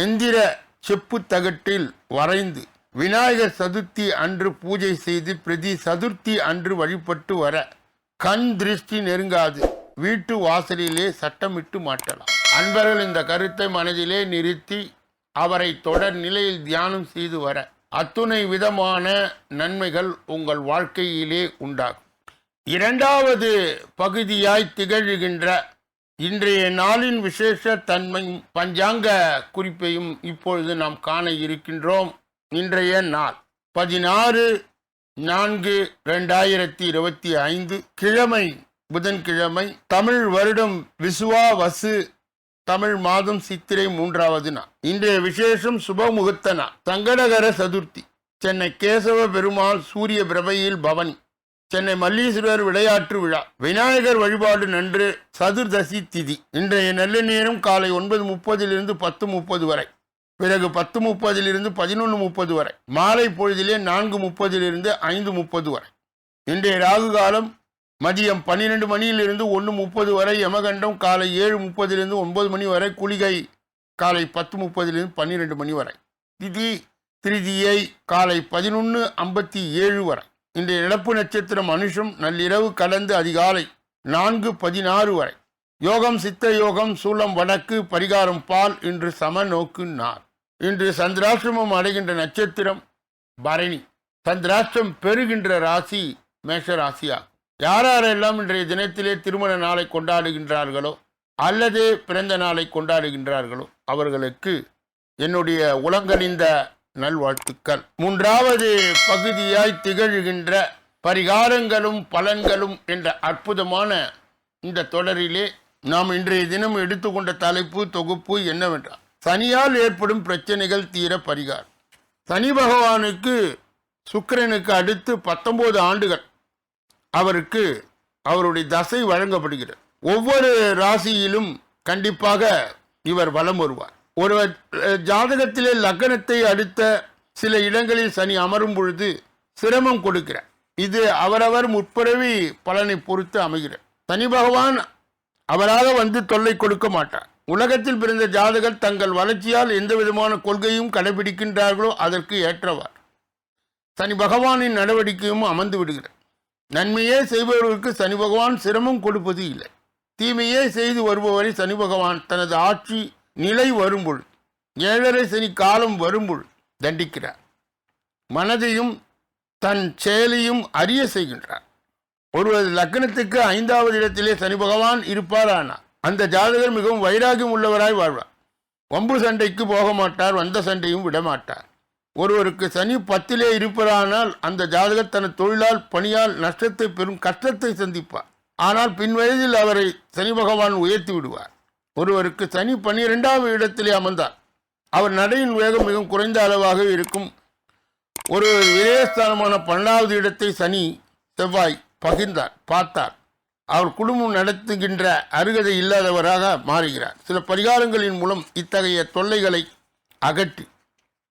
எந்திர செப்பு தகட்டில் வரைந்து விநாயகர் சதுர்த்தி அன்று பூஜை செய்து பிரதி சதுர்த்தி அன்று வழிபட்டு வர கண் திருஷ்டி நெருங்காது. வீட்டு வாசலிலே சட்டமிட்டு மாட்டலாம். அன்பர்கள் இந்த கருத்தை மனதிலே நிறுத்தி அவரை தொடர் நிலையில் தியானம் செய்து வர அத்துணை விதமான நன்மைகள் உங்கள் வாழ்க்கையிலே உண்டாகும். இரண்டாவது பகுதியாய் திகழ்கின்ற இன்றைய நாளின் விசேஷ தன்மையும் பஞ்சாங்க குறிப்பையும் இப்பொழுது நாம் காண இருக்கின்றோம். இன்றைய நாள் பதினாறு நான்கு ரெண்டாயிரத்தி இருபத்தி ஐந்து கிழமை புதன்கிழமை தமிழ் வருடம் விசுவா வசு தமிழ் மாதம் சித்திரை மூன்றாவது நாள். இன்றைய விசேஷம் சுபமுகூர்த்த நாள் சங்கடகர சதுர்த்தி சென்னை கேசவ பெருமாள் சூரிய பிரபையில் பவனி. சென்னை மல்லீஸ்வரர் விளையாட்டு விழா. விநாயகர் வழிபாடு நன்று சதுர்தசி திதி. இன்றைய நல்ல நேரம் காலை ஒன்பது முப்பதிலிருந்து பத்து முப்பது வரை. பிறகு பத்து முப்பதிலிருந்து பதினொன்று முப்பது வரை. மாலை பொழுதிலே நான்கு முப்பதிலிருந்து ஐந்து முப்பது வரை. இன்றைய ராகு காலம் மதியம் பன்னிரெண்டு மணியிலிருந்து ஒன்று முப்பது வரை. யமகண்டம் காலை ஏழு முப்பதிலிருந்து ஒன்பது மணி வரை. குளிகை காலை பத்து முப்பதிலிருந்து பன்னிரெண்டு மணி வரை. திதி திருதியை காலை பதினொன்று ஐம்பத்தி ஏழு வரை. இன்றைய இழப்பு நட்சத்திரம் மனுஷம் நள்ளிரவு கடந்து அதிகாலை நான்கு பதினாறு வரை. யோகம் சித்த யோகம் சூலம் வடக்கு பரிகாரம் பால் இன்று சம நோக்கு நார் இன்று சந்திராசிரமம் அடைகின்ற நட்சத்திரம் பரணி. சந்திராஷ்டிரம் பெறுகின்ற ராசி மேஷ ராசியாகும். யாரெல்லாம் இன்றைய தினத்திலே திருமண நாளை கொண்டாடுகின்றார்களோ அல்லது பிறந்த நாளை கொண்டாடுகின்றார்களோ அவர்களுக்கு என்னுடைய உலங்கணிந்த நல்வாழ்த்துக்கள். மூன்றாவது பகுதியாய் திகழ்கின்ற பரிகாரங்களும் பலன்களும் என்ற அற்புதமான இந்த தொடரிலே நாம் இன்றைய தினம் எடுத்துக்கொண்ட தலைப்பு தொகுப்பு என்னவென்றால் சனியால் ஏற்படும் பிரச்சனைகள் தீர பரிகாரம். சனி பகவானுக்கு சுக்கிரனுக்கு அடுத்து பத்தொன்பது ஆண்டுகள் அவருக்கு அவருடைய தசை வழங்கப்படுகிறது. ஒவ்வொரு ராசியிலும் கண்டிப்பாக இவர் வலம் வருவார். ஒருவர் ஜாதகத்திலே லக்னத்தை அடுத்த சில இடங்களில் சனி அமரும் பொழுது சிரமம் கொடுக்கிறார். இது அவரவர் முற்பிறவி பலனை பொறுத்து அமைகிறார் சனி பகவான் அவராக வந்து தொல்லை கொடுக்க மாட்டார். உலகத்தில் பிறந்த ஜாதகர் தங்கள் வளர்ச்சியால் எந்த விதமான கொள்கையும் கடைபிடிக்கின்றார்களோ அதற்கு ஏற்றவார். சனி பகவானின் நடவடிக்கையும் அமர்ந்து விடுகிறது நன்மையே செய்பவர்களுக்கு சனி பகவான் சிரமம் கொடுப்பது இல்லை. தீமையே செய்து வருபவரை சனி பகவான் தனது ஆட்சி நிலை வரும்பொழுது ஏழரை சனி காலம் வரும்பொழுது தண்டிக்கிறார். மனதையும் தன் செயலையும் அறிய செய்கின்றார். ஒருவர் லக்னத்துக்கு ஐந்தாவது இடத்திலே சனி பகவான் இருப்பாரானார் அந்த ஜாதகர் மிகவும் வைராகியம் உள்ளவராய் வாழ்வார். வம்பு சண்டைக்கு போக மாட்டார் வந்த சண்டையும் விடமாட்டார் ஒருவருக்கு சனி பத்திலே இருப்பதானால் அந்த ஜாதகர் தனது தொழிலால் பணியால் நஷ்டத்தை பெரும் கஷ்டத்தை சந்திப்பார். ஆனால் பின் வயதில் அவரை சனி பகவான் உயர்த்தி விடுவார். ஒருவருக்கு சனி பன்னிரெண்டாவது இடத்திலே அமர்ந்தார். அவர் நடையின் வேகம் மிகவும் குறைந்த அளவாக இருக்கும். ஒரு விரயஸ்தானமான பன்னெண்டாவது இடத்தை சனி செவ்வாய் பகிர்ந்தார் பார்த்தார். அவர் குடும்பம் நடத்துகின்ற அருகதை இல்லாதவராக மாறுகிறார். சில பரிகாரங்களின் மூலம் இத்தகைய தொல்லைகளை அகற்றி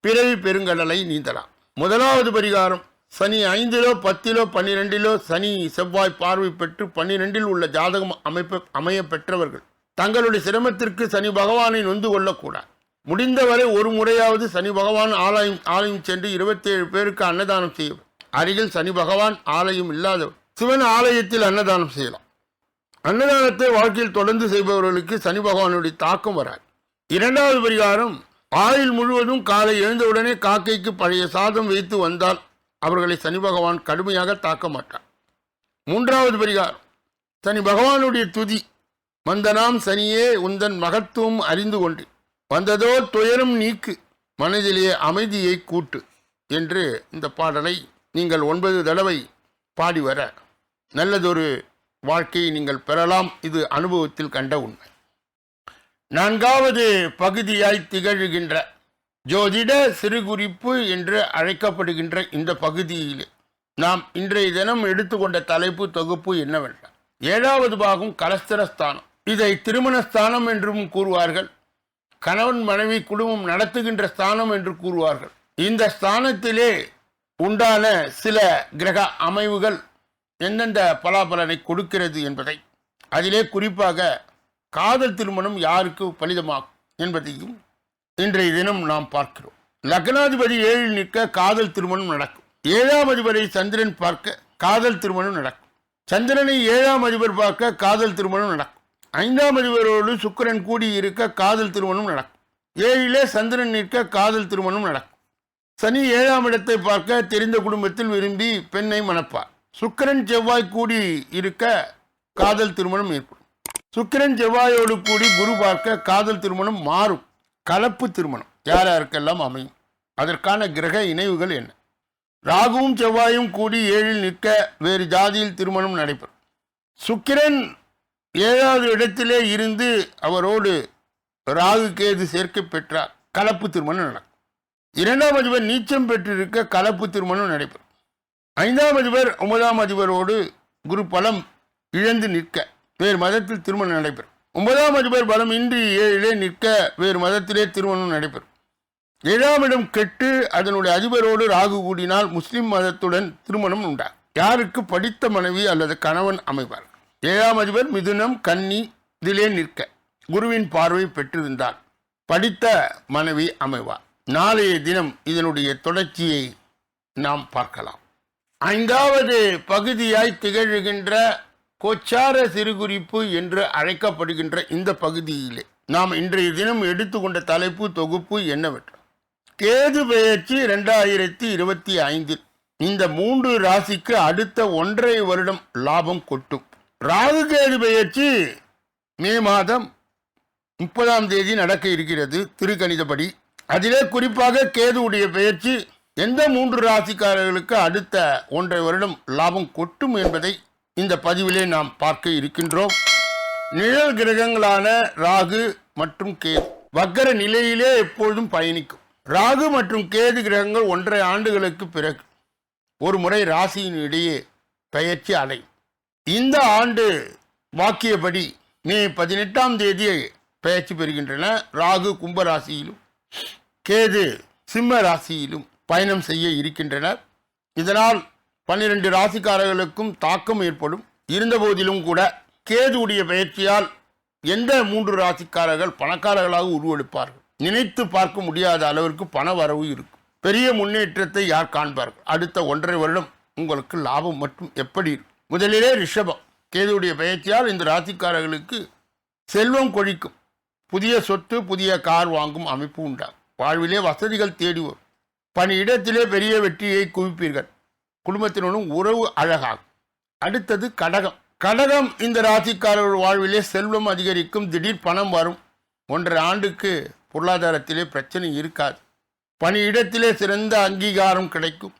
பிறவி பெருங்கடலை நீந்தலாம். முதலாவது பரிகாரம் சனி ஐந்திலோ பத்திலோ பன்னிரெண்டிலோ சனி செவ்வாய் பார்வை பெற்று பன்னிரெண்டில் உள்ள ஜாதகம் அமைப்ப அமைய பெற்றவர்கள். தங்களுடைய சிரமத்திற்கு சனி பகவானை நொந்து கொள்ளக்கூடாது. முடிந்தவரை ஒரு முறையாவது சனி பகவான் ஆலயம் ஆலயம் சென்று இருபத்தேழு பேருக்கு அன்னதானம் செய்யும் அருகில் சனி பகவான் ஆலயம் இல்லாதவர் சிவன் ஆலயத்தில் அன்னதானம் செய்யலாம். அன்னதானத்தை வாழ்க்கையில் தொடர்ந்து செய்பவர்களுக்கு சனி பகவானுடைய தாக்கம் வராது. இரண்டாவது பரிகாரம் ஆயுள் முழுவதும் காலை எழுந்தவுடனே காக்கைக்கு பழைய சாதம் வைத்து வந்தால் அவர்களை சனி பகவான் கடுமையாக தாக்க மாட்டார் மூன்றாவது பரிகாரம் சனி பகவானுடைய துதி மந்தனாம் சனியே உந்தன் மகத்துவம் அறிந்து கொண்டு வந்ததோ துயரும் நீக்கு மனதிலே அமைதியை கூட்டு என்று இந்த பாடலை நீங்கள் ஒன்பது தடவை பாடி வர நல்லதொரு வாழ்க்கையை நீங்கள் பெறலாம். இது அனுபவத்தில் கண்ட உண்மை. நான்காவது பகுதியாய் திகழ்கின்ற ஜோதிட சிறுகுறிப்பு என்று அழைக்கப்படுகின்ற இந்த பகுதியில் நாம் இன்றைய தினம் எடுத்துக்கொண்ட தலைப்பு தொகுப்பு என்னவென்றால் ஏழாவது பாகம் கலஸ்தரஸ்தானம். இதை திருமண ஸ்தானம் என்றும் கூறுவார்கள். கணவன் மனைவி குடும்பம் நடத்துகின்ற ஸ்தானம் என்று கூறுவார்கள். இந்த ஸ்தானத்திலே உண்டான சில கிரக அமைவுகள் எந்தெந்த பலாபலனை கொடுக்கிறது என்பதை அதிலே குறிப்பாக காதல் திருமணம் யாருக்கு பலிதமாகும் என்பதையும் இன்றைய தினம் நாம் பார்க்கிறோம். லக்னாதிபதி ஏழில் நிற்க காதல் திருமணம் நடக்கும். ஏழாம் அதிபரை சந்திரன் பார்க்க காதல் திருமணம் நடக்கும். சந்திரனை ஏழாம் அதிபர் பார்க்க காதல் திருமணம் நடக்கும். ஐந்தாம் அதிபரோடு சுக்கிரன் கூடி இருக்க காதல் திருமணம் நடக்கும். ஏழிலே சந்திரன் நிற்க காதல் திருமணம் நடக்கும். சனி ஏழாம் இடத்தை பார்க்க தெரிந்த குடும்பத்தில் விரும்பி பெண்ணை மணப்பார். சுக்கிரன் செவ்வாய் கூடி இருக்க காதல் திருமணம் ஏற்படும். சுக்கிரன் செவ்வாயோடு கூடி குரு பார்க்க காதல் திருமணம் மாறும். கலப்பு திருமணம் யார் யாருக்கெல்லாம் அமையும்? அதற்கான கிரக இணைவுகள் என்ன? ராகுவும் செவ்வாயும் கூடி ஏழில் நிற்க வேறு ஜாதியில் திருமணம் நடைபெறும். சுக்கிரன் ஏழாவது இடத்திலே இருந்து அவரோடு ராகு கேது சேர்க்கை பெற்றார் கலப்பு திருமணம் நடக்கும். இரண்டாம் அதிபர் நீச்சம் பெற்றிருக்க கலப்பு திருமணம் நடைபெறும். ஐந்தாம் அதிபர் ஒன்பதாம் அதிபரோடு குரு பலம் இழந்து நிற்க வேறு மதத்தில் திருமணம் நடைபெறும். ஒன்பதாம் அதிபர் பலம் இன்றி ஏழிலே நிற்க வேறு மதத்திலே திருமணம் நடைபெறும். ஏழாம் இடம் கெட்டு அதனுடைய அதிபரோடு ராகு கூடினால் முஸ்லிம் மதத்துடன் திருமணம் உண்டா? யாருக்கு படித்த மனைவி அல்லது கணவன் அமைவார்? ஏழாம் அதிபர் மிதுனம் கன்னி இதிலே நிற்க குருவின் பார்வை பெற்றிருந்தார். படித்த மனைவி அமைவார் நாளைய தினம் இதனுடைய தொடர்ச்சியை நாம் பார்க்கலாம். ஐந்தாவது பகுதியாய் திகழ்கின்ற கொச்சார சிறுகுறிப்பு என்று அழைக்கப்படுகின்ற இந்த பகுதியிலே நாம் இன்றைய தினம் எடுத்துக்கொண்ட தலைப்பு தொகுப்பு என்னவென்றால் கேது பெயர்ச்சி ரெண்டாயிரத்தி இருபத்தி ஐந்தில் இந்த மூன்று ராசிக்கு அடுத்த ஒன்றரை வருடம் லாபம் கொட்டும். ராகு கேது பெயர்ச்சி மே மாதம் முப்பதாம் தேதி நடக்க இருக்கிறது திருக்கணிதப்படி. அதிலே குறிப்பாக கேதுவுடைய பெயர்ச்சி எந்த மூன்று ராசிக்காரர்களுக்கு அடுத்த ஒன்றை வருடம் லாபம் கொட்டும் என்பதை இந்த பதிவிலே நாம் பார்க்க இருக்கின்றோம். நிழல் கிரகங்களான ராகு மற்றும் கேது. வக்கர நிலையிலே எப்பொழுதும் பயணிக்கும். ராகு மற்றும் கேது கிரகங்கள் ஒன்றரை ஆண்டுகளுக்கு பிறகு ஒரு முறை ராசியின் இடையே பெயர்ச்சி அடையும். இந்த ஆண்டு வாக்கியபடி மே பதினெட்டாம் தேதியை பயிற்சி பெறுகின்றன. ராகு கும்ப ராசியிலும் கேது சிம்ம ராசியிலும் பயணம் செய்ய இருக்கின்றனர். இதனால் பன்னிரண்டு ராசிக்காரர்களுக்கும் தாக்கம் ஏற்படும். இருந்தபோதிலும் கூட கேதுவுடைய பயிற்சியால் எந்த மூன்று ராசிக்காரர்கள் பணக்காரர்களாக உருவெடுப்பார்கள்? நினைத்து பார்க்க முடியாத அளவிற்கு பண வரவு இருக்கும். பெரிய முன்னேற்றத்தை யார் காண்பார்கள்? அடுத்த ஒன்றரை வருடம் உங்களுக்கு லாபம் மட்டும் எப்படி இருக்கும்? முதலிலே ரிஷபம். கேதுவுடைய பயிற்சியால் இந்த ராசிக்காரர்களுக்கு செல்வம் கொழிக்கும். புதிய சொத்து புதிய கார் வாங்கும் அமைப்பு உண்டாகும். வாழ்விலே வசதிகள் தேடிவோம் பணி இடத்திலே பெரிய வெற்றியை குவிப்பீர்கள். குடும்பத்தினுடன் உறவு அழகாகும். அடுத்தது கடகம். கடகம் இந்த ராசிக்காரர்கள் வாழ்விலே செல்வம் அதிகரிக்கும். திடீர் பணம் வரும். ஒன்றரை ஆண்டுக்கு பொருளாதாரத்திலே பிரச்சனை இருக்காது. பணியிடத்திலே சிறந்த அங்கீகாரம் கிடைக்கும்.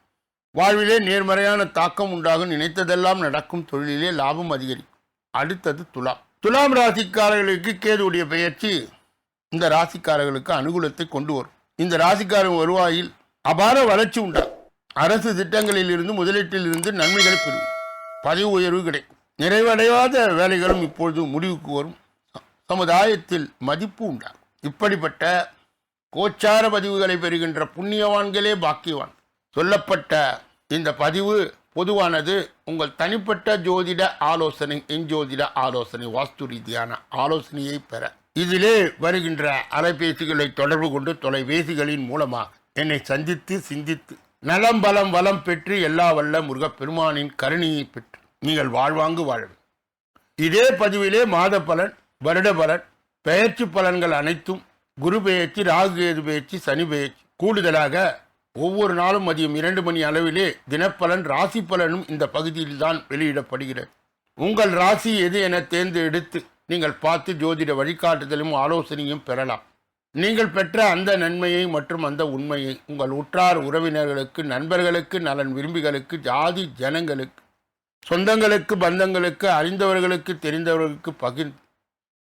வாழ்விலே நேர்மறையான தாக்கம் உண்டாகும் நினைத்ததெல்லாம் நடக்கும் தொழிலிலே லாபம் அதிகரிக்கும். அடுத்தது துலாம். துலாம் ராசிக்காரர்களுக்கு கேதுடைய பெயர்ச்சி இந்த ராசிக்காரர்களுக்கு அனுகூலத்தை கொண்டு வரும். இந்த ராசிக்காரன் வருவாயில் அபார வளர்ச்சி உண்டாகும். அரசு திட்டங்களில் இருந்து முதலீட்டில் இருந்து நன்மைகளை பெறும். பதவி உயர்வு கிடைக்கும். நிறைவடையாத வேலைகளும் இப்பொழுது முடிவுக்கு வரும். சமுதாயத்தில் மதிப்பு உண்டாகும். இப்படிப்பட்ட கோச்சார பதிவுகளை பெறுகின்ற புண்ணியவான்களே பாக்கியவான் சொல்லப்பட்ட இந்த பதிவு பொதுவானது உங்கள் தனிப்பட்ட ஜோதிட ஆலோசனை என் ஜோதிட ஆலோசனை வாஸ்து ரீதியான ஆலோசனையை பெற. இதிலே வருகின்ற அலைபேசிகளை தொடர்பு கொண்டு தொலைபேசிகளின் மூலமாக என்னை சந்தித்து சிந்தித்து நலம் பலம் வளம் பெற்று எல்லா வல்ல முருகப்பெருமானின் கருணையை பெற்று நீங்கள் வாழ்வாங்கு வாழ இதே பதிவிலே மாத பலன் வருட பலன் பெயர்ச்சி பலன்கள் அனைத்தும் குரு பெயர்ச்சி ராகு கேது பெயர்ச்சி சனி பெயர்ச்சி. கூடுதலாக ஒவ்வொரு நாளும் மதியம் இரண்டு மணி அளவிலே தினப்பலன் ராசி பலனும் இந்த பகுதியில்தான் வெளியிடப்படுகிறது. உங்கள் ராசி எது என தேர்ந்தெடுத்து நீங்கள் பார்த்து ஜோதிட வழிகாட்டுதலும் ஆலோசனையும் பெறலாம். நீங்கள் பெற்ற அந்த நன்மையை மற்றும் அந்த உண்மையை உங்கள் உற்றார் உறவினர்களுக்கு நண்பர்களுக்கு நலன் விரும்பிகளுக்கு ஜாதி ஜனங்களுக்கு சொந்தங்களுக்கு பந்தங்களுக்கு அறிந்தவர்களுக்கு தெரிந்தவர்களுக்கு பகிர்ந்து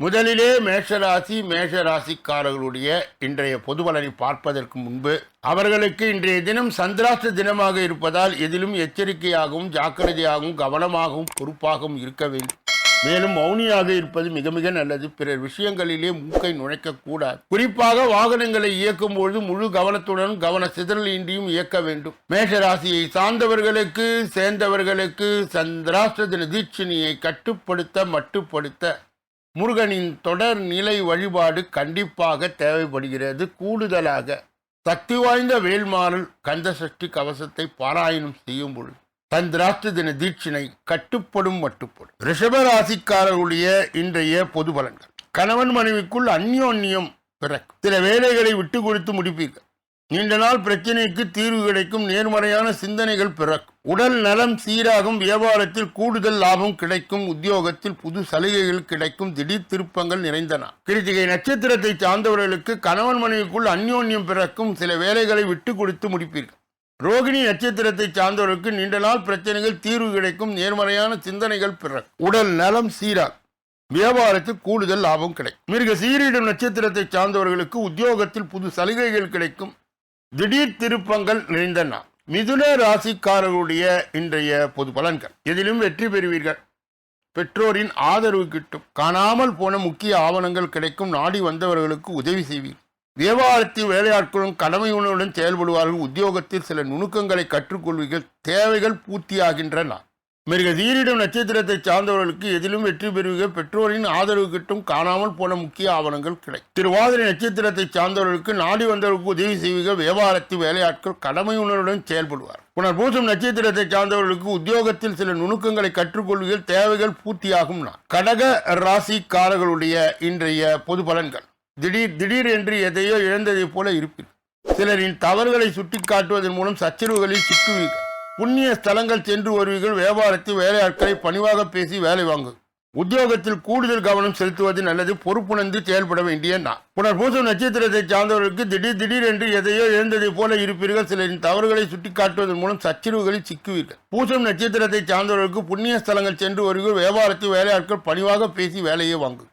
முதலிலே மேஷராசி மேஷராசிக்காரர்களுடைய இன்றைய பொது பலனை பார்ப்பதற்கு முன்பு அவர்களுக்கு இன்றைய தினம் சந்திராஷ்ட தினமாக இருப்பதால் எதிலும் எச்சரிக்கையாகவும் ஜாக்கிரதையாகவும் கவனமாகவும் பொறுப்பாகவும் இருக்க வேண்டும். மேலும் மௌனியாக இருப்பது மிக மிக நல்லது. பிறர் விஷயங்களிலே மூக்கை நுழைக்கக்கூடாது குறிப்பாக வாகனங்களை இயக்கும் பொழுது முழு கவனத்துடன் கவன சிதறல் இன்றியும் இயக்க வேண்டும். மேஷராசியை சார்ந்தவர்களுக்கு சேர்ந்தவர்களுக்கு சந்திராஷ்ட தின தீட்சணியை கட்டுப்படுத்த மட்டுப்படுத்த முருகனின் தொடர் நிலை வழிபாடு கண்டிப்பாக தேவைப்படுகிறது. கூடுதலாக சக்தி வாய்ந்த வேல்மாறல் கந்த சஷ்டி கவசத்தை பாராயணம் செய்யும் பொழுது சந்திராஷ்ட தின தீட்சினை கட்டுப்படும் மட்டுப்படும் ரிஷபராசிக்காரர்களுடைய இன்றைய பொது பலன்கள். கணவன் மனைவிக்குள் அந்யோன்யம் பிறக்கும். சில வேலைகளை விட்டு கொடுத்து முடிப்பீர்கள். நீண்ட நாள் பிரச்சனைக்கு தீர்வு கிடைக்கும் நேர்மறையான சிந்தனைகள் பிறக்கும் உடல் நலம் சீராகும் வியாபாரத்தில் கூடுதல் லாபம் கிடைக்கும் உத்தியோகத்தில் புது சலுகைகள் கிடைக்கும் திடீர் திருப்பங்கள் நிறைந்தன. கிருத்திகை நட்சத்திரத்தை சார்ந்தவர்களுக்கு கணவன் மனைவிக்குள் அந்யோன்யம் பிறக்கும் சில வேலைகளை விட்டு கொடுத்து முடிப்பீர்கள். ரோகிணி நட்சத்திரத்தை சார்ந்தவர்களுக்கு நீண்ட நாள் பிரச்சனைகள் தீர்வு கிடைக்கும் நேர்மறையான சிந்தனைகள் பிறக்கும் உடல் நலம் சீராகும் வியாபாரத்தில் கூடுதல் லாபம் கிடைக்கும். மிருக சீரிடும் நட்சத்திரத்தை சார்ந்தவர்களுக்கு உத்தியோகத்தில் புது சலுகைகள் கிடைக்கும் திடீர் திருப்பங்கள் நிறைந்தன மிதுன ராசிக்காரர்களுடைய இன்றைய பொது பலன்கள். எதிலும் வெற்றி பெறுவீர்கள். பெற்றோரின் ஆதரவு கிட்டும். காணாமல் போன முக்கிய ஆவணங்கள் கிடைக்கும். நாடி வந்தவர்களுக்கு உதவி செய்வீர்கள் வியாபாரத்தில் வேலையாட்களும் கடமை உணவுடன் செயல்படுவார்கள். உத்தியோகத்தில் சில நுணுக்கங்களை கற்றுக்கொள்வீர்கள். தேவைகள் பூர்த்தியாகின்றன. மிருக தீரிடம் நட்சத்திரத்தை சார்ந்தவர்களுக்கு எதிலும் வெற்றி பெறுவீர்கள் பெற்றோரின் ஆதரவு கிட்டும் காணாமல் போன முக்கிய ஆவணங்கள் கிடை. திருவாதிரை நட்சத்திரத்தை சார்ந்தவர்களுக்கு நாடி வந்தவர்களுக்கு உதவி செய்வீங்க வியாபாரத்தில் வேலையாட்கள் கடமை உணர்வுடன் செயல்படுவார். புனர்பூசம் நட்சத்திரத்தை சார்ந்தவர்களுக்கு உத்தியோகத்தில் சில நுணுக்கங்களை கற்றுக்கொள்வீர்கள். தேவைகள் பூர்த்தியாகும் நான் கடக ராசிக்காரர்களுடைய இன்றைய பொது பலன்கள். திடீர் திடீர் என்று எதையோ இழந்ததைப் போல இருப்பீர்கள் சிலரின் தவறுகளை சுட்டிக்காட்டுவதன் மூலம் சச்சரவுகளில் சிக்குவீர்கள். புண்ணிய ஸ்தலங்கள் சென்று வருவீர்கள் வியாபாரத்தில் வேலையாட்களை பணிவாக பேசி வேலை வாங்கு. உத்தியோகத்தில் கூடுதல் கவனம் செலுத்துவது நல்லது பொறுப்புணர்ந்து செயல்பட வேண்டிய நான் புனர்பூசம் நட்சத்திரத்தை சார்ந்தவர்களுக்கு திடீர் திடீரென்று எதையோ இழந்ததைப் போல இருப்பீர்கள். சிலரின் தவறுகளை சுட்டிக்காட்டுவதன் மூலம் சச்சரவுகளில் சிக்குவீர்கள். பூசம் நட்சத்திரத்தை சார்ந்தவர்களுக்கு புண்ணிய ஸ்தலங்கள் சென்று வருவீர்கள். வியாபாரத்தில் வேலையாட்கள் பணிவாக பேசி வேலையை வாங்கு.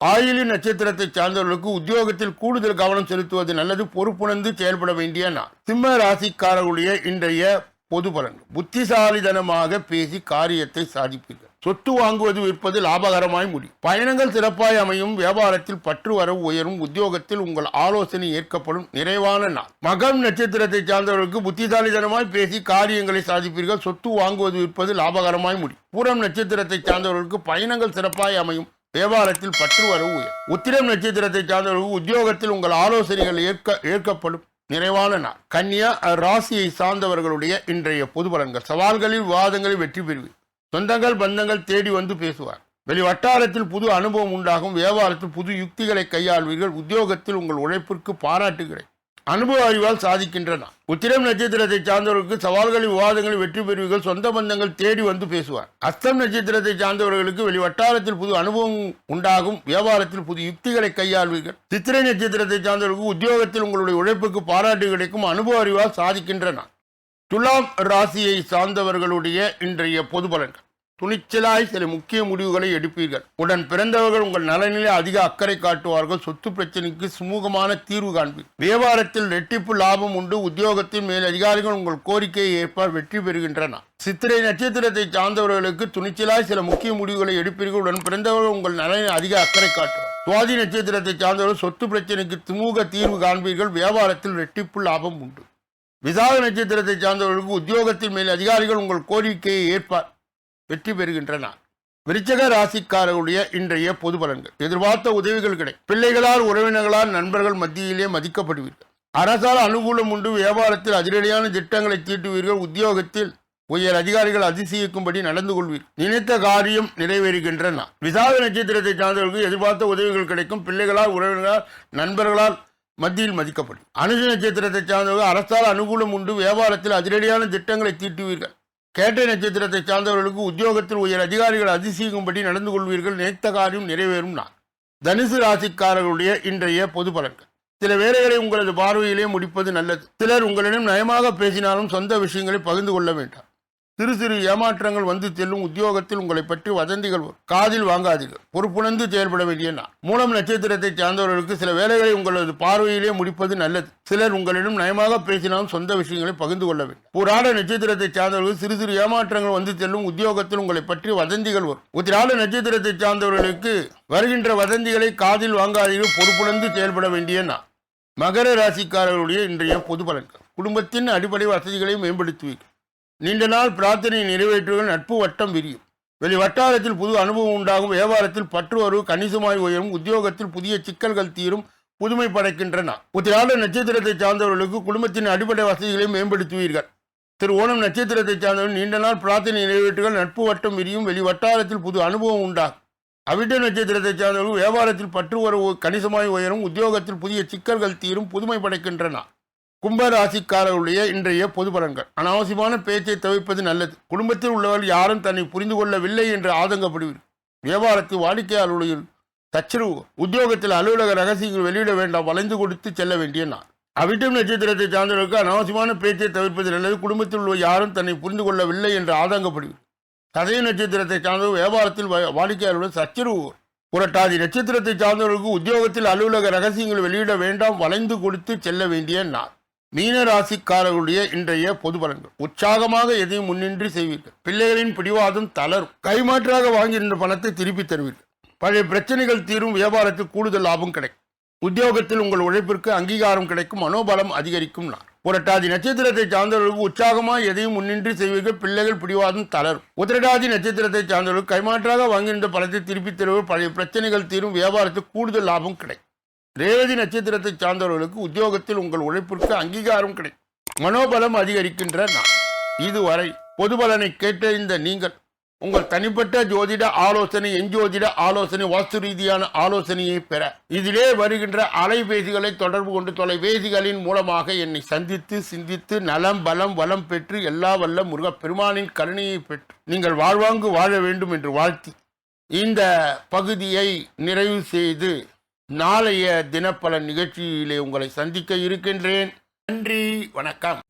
ஆயிலி நட்சத்திரத்தை சார்ந்தவர்களுக்கு உத்தியோகத்தில் கூடுதல் கவனம் செலுத்துவது நல்லது பொறுப்புணர்ந்து செயல்பட வேண்டிய நான் சிம்ம ராசிக்காரர்களுடைய இன்றைய பொது பலன். புத்திசாலிதனமாக பேசி காரியத்தை சாதிப்பீர்கள். சொத்து வாங்குவது விற்பது லாபகரமாய் முடியும். பயணங்கள் சிறப்பாய் அமையும். வியாபாரத்தில் பற்று வரவு உயரும். உத்தியோகத்தில் உங்கள் ஆலோசனை ஏற்கப்படும். நிறைவான நாள். மகம் நட்சத்திரத்தை சார்ந்தவர்களுக்கு புத்திசாலிதனமாய் பேசி காரியங்களை சாதிப்பீர்கள். சொத்து வாங்குவது விற்பது லாபகரமாய் முடியும். பூரம் நட்சத்திரத்தை சார்ந்தவர்களுக்கு பயணங்கள் சிறப்பாய் அமையும். வியாபாரத்தில் பற்று வரவு உயர் உத்திரம் நட்சத்திரத்தை சார்ந்தவர்களுக்கு உத்தியோகத்தில் உங்கள் ஆலோசனைகள் ஏற்க ஏற்கப்படும். நிறைவான நாள். கன்னியா ராசியை சார்ந்தவர்களுடைய இன்றைய பொது பலன்கள். சவால்களில் விவாதங்களில் வெற்றி பெறுவி சொந்தங்கள் பந்தங்கள் தேடி வந்து பேசுவார். வெளி வட்டாரத்தில் புது அனுபவம் உண்டாகும். வியாபாரத்தில் புது யுக்திகளை கையாள்வீர்கள். உத்தியோகத்தில் உங்கள் உழைப்பிற்கு பாராட்டுகிறேன். அனுபவ அறிவால் சாதிக்கின்றன. உத்திரம் நட்சத்திரத்தை சார்ந்தவர்களுக்கு சவால்களில் விவாதங்களில் வெற்றி பெறுவீர்கள். சொந்த பந்தங்கள் தேடி வந்து பேசுவார். அஸ்தம் நட்சத்திரத்தை சார்ந்தவர்களுக்கு வெளி வட்டாரத்தில் புது அனுபவம் உண்டாகும். வியாபாரத்தில் புது யுக்திகளை கையாள்வீர்கள். சித்திரை நட்சத்திரத்தை சார்ந்தவர்களுக்கு உத்தியோகத்தில் உங்களுடைய உழைப்புக்கு பாராட்டு கிடைக்கும். அனுபவ அறிவால் சாதிக்கின்றன. துலாம் ராசியை சார்ந்தவர்களுடைய இன்றைய பொது பலன்கள். துணிச்சலாய் சில முக்கிய முடிவுகளை எடுப்பீர்கள். உடன் பிறந்தவர்கள் உங்கள் நலனிலே அதிக அக்கறை காட்டுவார்கள். சொத்து பிரச்சனைக்கு சுமூகமான தீர்வு காண்பீர்கள் வியாபாரத்தில் ரெட்டிப்பு லாபம் உண்டு. உத்தியோகத்தில் மேல் அதிகாரிகள் உங்கள் கோரிக்கையை ஏற்பார் வெற்றி பெறுகின்றன சித்திரை நட்சத்திரத்தை சார்ந்தவர்களுக்கு துணிச்சலாய் சில முக்கிய முடிவுகளை எடுப்பீர்கள். உடன் பிறந்தவர்கள் உங்கள் நலனில் அதிக அக்கறை காட்டுவார். சுவாதி நட்சத்திரத்தை சார்ந்தவர்கள் சொத்து பிரச்சனைக்கு சுமூக தீர்வு காண்பீர்கள். வியாபாரத்தில் ரெட்டிப்பு லாபம் உண்டு. விசாக நட்சத்திரத்தை சார்ந்தவர்களுக்கு உத்தியோகத்தின் மேல் அதிகாரிகள் உங்கள் கோரிக்கையை ஏற்பார். வெற்றி பெறுகின்றனர் விருச்சக ராசிக்காரர்களுடைய இன்றைய பொது பலன்கள். எதிர்பார்த்த உதவிகள் கிடைக்கும். பிள்ளைகளால் உறவினர்களால் நண்பர்கள் மத்தியிலே மதிக்கப்படுவீர்கள். அரசால் அனுகூலம் உண்டு. வியாபாரத்தில் அதிரடியான திட்டங்களை தீட்டுவீர்கள். உத்தியோகத்தில் உயர் அதிகாரிகள் அதிசயிக்கும்படி நடந்து கொள்வீர் நினைத்த காரியம் நிறைவேறுகின்றன. விசாக நட்சத்திரத்தை சார்ந்தவர்களுக்கு எதிர்பார்த்த உதவிகள் கிடைக்கும். பிள்ளைகளால் உறவினர்களால் நண்பர்களால் மத்தியில் மதிக்கப்படும். அனுச நட்சத்திரத்தை சார்ந்தவர்கள் அரசால் அனுகூலம் உண்டு. வியாபாரத்தில் அதிரடியான திட்டங்களை தீட்டுவீர்கள். கேட்டை நட்சத்திரத்தை சார்ந்தவர்களுக்கு உத்தியோகத்தில் உயர் அதிகாரிகள் அதிசயிக்கும்படி நடந்து கொள்வீர்கள். நினைத்த காரியம் நிறைவேறும் நான். தனுசு ராசிக்காரர்களுடைய இன்றைய பொது பலன்கள். சில வேலைகளை உங்களது பார்வையிலே முடிப்பது நல்லது. சிலர் உங்களிடம் நயமாக பேசினாலும் சொந்த விஷயங்களை பகிர்ந்து கொள்ள வேண்டாம். சிறு சிறு ஏமாற்றங்கள் வந்து செல்லும் உத்தியோகத்தில் உங்களை பற்றி வதந்திகள் காதில் வாங்காதீர்கள். பொறுப்புணர்ந்து செயல்பட வேண்டிய நான் மூலம் நட்சத்திரத்தை சார்ந்தவர்களுக்கு சில வேலைகளை உங்களது பார்வையிலே முடிப்பது நல்லது. சிலர் உங்களிடம் நயமாக பேசினாலும் சொந்த விஷயங்களை பகிர்ந்து கொள்ள வேண்டும். புராட நட்சத்திரத்தை சார்ந்தவர்கள் சிறு சிறு ஏமாற்றங்கள் வந்து செல்லும் உத்தியோகத்தில் உங்களை பற்றி வதந்திகள் வரும். உத்திராட நட்சத்திரத்தை சார்ந்தவர்களுக்கு வருகின்ற வதந்திகளை காதில் வாங்காதீர்கள். பொறுப்புணர்ந்து செயல்பட வேண்டிய நான் மகர ராசிக்காரர்களுடைய இன்றைய பொது பலன்கள். குடும்பத்தின் அடிப்படை வசதிகளை மேம்படுத்துவீர்கள். நீண்ட நாள் பிரார்த்தனை நிறைவேற்றுகள் நட்பு வட்டம் விரியும். வெளி வட்டாரத்தில் புது அனுபவம் உண்டாகும். வியாபாரத்தில் பற்று வரவு கணிசமாய் உயரும். உத்தியோகத்தில் புதிய சிக்கல்கள் தீரும். புதுமை படைக்கின்றன. உத்திராட நட்சத்திரத்தை சார்ந்தவர்களுக்கு குடும்பத்தின் அடிப்படை வசதிகளை மேம்படுத்துவீர்கள். திரு. ஓணம் நட்சத்திரத்தை சார்ந்தவர்கள் நீண்ட நாள் பிரார்த்தனை நிறைவேற்றுகள் நட்பு வட்டம் விரியும். வெளி வட்டாரத்தில் புது அனுபவம் உண்டாகும். அவிட்ட நட்சத்திரத்தை சார்ந்தவர்கள் வியாபாரத்தில் பற்று வரவு கணிசமாய் உயரும். உத்தியோகத்தில் புதிய சிக்கல்கள் தீரும். புதுமை படைக்கின்றன. கும்பராசிக்காரர்களுடைய இன்றைய பொது பலன்கள். அனாவசியமான பேச்சை தவிர்ப்பது நல்லது. குடும்பத்தில் உள்ளவர்கள் யாரும் தன்னை புரிந்து கொள்ளவில்லை என்று ஆதங்கப்படுவீர் வியாபாரத்தில் வாடிக்கையாளர்கள் தச்சரவு உத்தியோகத்தில் அலுவலக ரகசியங்கள் வெளியிட வேண்டாம் வளைந்து கொடுத்து செல்ல வேண்டிய நாள். அவிட்டம் நட்சத்திரத்தை சார்ந்தவர்களுக்கு அனாவசியமான பேச்சை தவிர்ப்பது நல்லது. குடும்பத்தில் உள்ள யாரும் தன்னை புரிந்து கொள்ளவில்லை என்று ஆதங்கப்படுவீர் சதய நட்சத்திரத்தை சார்ந்தவர் வியாபாரத்தில் வா- வாடிக்கையாளர்கள் சச்சரவு புரட்டாதி நட்சத்திரத்தை சார்ந்தவர்களுக்கு உத்தியோகத்தில் அலுவலக ரகசியங்கள் வெளியிட வேண்டாம் வளைந்து கொடுத்து செல்ல வேண்டிய நாள். மீன ராசிக்காரர்களுடைய இன்றைய பொது பலன்கள். உற்சாகமாக எதையும் முன்னின்றி செய்வீர்கள். பிள்ளைகளின் பிடிவாதம் தளரும். கைமாற்றாக வாங்கியிருந்த பணத்தை திருப்பி தருவீர்கள். பழைய பிரச்சனைகள் தீரும் வியாபாரத்தில் கூடுதல் லாபம் கிடைக்கும். உத்தியோகத்தில் உங்கள் உழைப்பிற்கு அங்கீகாரம் கிடைக்கும் மனோபலம் அதிகரிக்கும் நான் புரட்டாதி நட்சத்திரத்தை சார்ந்தவர்களுக்கு உற்சாகமாக எதையும் முன்னின்றி செய்வீர்கள். பிள்ளைகள் பிடிவாதம் தளரும். உத்திரட்டாதி நட்சத்திரத்தை சார்ந்தவர்கள் கைமாற்றாக வாங்கியிருந்த பணத்தை திருப்பி தருவது பழைய பிரச்சனைகள் தீரும் வியாபாரத்தில் கூடுதல் லாபம் கிடைக்கும். ரேவதி நட்சத்திரத்தை சார்ந்தவர்களுக்கு உத்தியோகத்தில் உங்கள் உழைப்பிற்கு அங்கீகாரம் கிடைக்கும் மனோபலம் அதிகரிக்கின்ற நான் இதுவரை பொது பலனை கேட்டறிந்த நீங்கள் உங்கள் தனிப்பட்ட ஜோதிட ஆலோசனை எஞ்சோதிட ஆலோசனை வாஸ்து ரீதியான ஆலோசனையை பெற. இதிலே வருகின்ற அலைபேசிகளை தொடர்பு கொண்டு தொலைபேசிகளின் மூலமாக என்னை சந்தித்து சிந்தித்து நலம் பலம் வளம் பெற்று எல்லா வல்ல முருக பெருமானின் கருணையை பெற்று நீங்கள் வாழ்வாங்கு வாழ வேண்டும் என்று வாழ்த்தி இந்த பகுதியை நிறைவு செய்து நாளைய தினப்பல நிகழ்ச்சியிலே உங்களை சந்திக்க இருக்கின்றேன். நன்றி வணக்கம்.